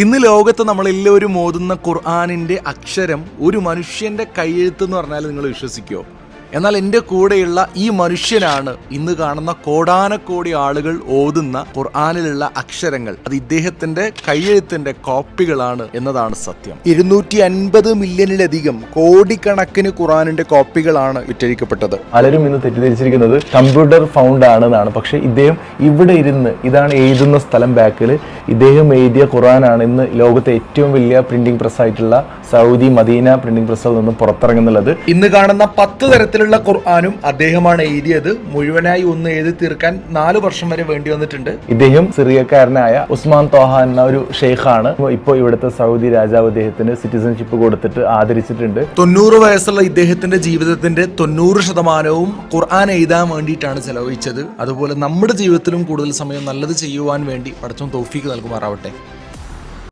ഇന്ന് ലോകത്ത് നമ്മളെല്ലാവരും ഓതുന്ന ഖുർആാനിന്റെ അക്ഷരം ഒരു മനുഷ്യന്റെ കൈയെഴുത്ത് എന്ന് പറഞ്ഞാൽ നിങ്ങൾ വിശ്വസിക്കുമോ എന്നാൽ എന്റെ കൂടെയുള്ള ഈ മനുഷ്യനാണ് ഇന്ന് കാണുന്ന കോടാനക്കോടി ആളുകൾ ഓതുന്ന ഖുർആാനിലുള്ള അക്ഷരങ്ങൾ. അത് ഇദ്ദേഹത്തിന്റെ കൈയെഴുത്തിന്റെ കോപ്പികളാണ് എന്നതാണ് സത്യം. ഇരുന്നൂറ്റി അൻപത് മില്യണിലധികം കോടിക്കണക്കിന് ഖുർആാനിന്റെ കോപ്പികളാണ് വിറ്റഴിക്കപ്പെട്ടത്. പലരും ഇന്ന് തെറ്റിദ്ധരിച്ചിരിക്കുന്നത് കമ്പ്യൂട്ടർ ഫൗണ്ട് ആണെന്നാണ് പക്ഷെ ഇദ്ദേഹം ഇവിടെ ഇരുന്ന് ഇതാണ് എഴുതുന്ന സ്ഥലം ബാക്കിൽ ഇദ്ദേഹം എഴുതിയ ഖുറാനാണ് ഇന്ന് ലോകത്തെ ഏറ്റവും വലിയ പ്രിന്റിംഗ് പ്രസ് ആയിട്ടുള്ള സൗദി മദീന പ്രിന്റിംഗ് പ്രസ്സിൽ നിന്ന് പുറത്തിറങ്ങുന്നുള്ളത്. ഇന്ന് കാണുന്ന പത്ത് തരത്തിലുള്ള ഖുർആാനും അദ്ദേഹമാണ് എഴുതിയത്. മുഴുവനായി ഒന്ന് എഴുതി തീർക്കാൻ നാല് വർഷം വരെ വേണ്ടി വന്നിട്ടുണ്ട്. ഇദ്ദേഹം സിറിയക്കാരനായ ഉസ്മാൻ തോഹ എന്ന ഒരു ഷെയ്ഖാണ്. ഇപ്പോൾ ഇവിടുത്തെ സൗദി രാജാവ് ഇദ്ദേഹത്തിന് സിറ്റിസൺഷിപ്പ് കൊടുത്തിട്ട് ആദരിച്ചിട്ടുണ്ട്. തൊണ്ണൂറ് വയസ്സുള്ള ഇദ്ദേഹത്തിന്റെ ജീവിതത്തിന്റെ തൊണ്ണൂറ് ശതമാനവും ഖുർആൻ എഴുതാൻ വേണ്ടിയിട്ടാണ് ചെലവഴിച്ചത്. അതുപോലെ നമ്മുടെ ജീവിതത്തിലും കൂടുതൽ സമയം നല്ലത് ചെയ്യുവാൻ വേണ്ടി പഠിച്ചും തൗഫീക്ക് നൽകുമാറാവട്ടെ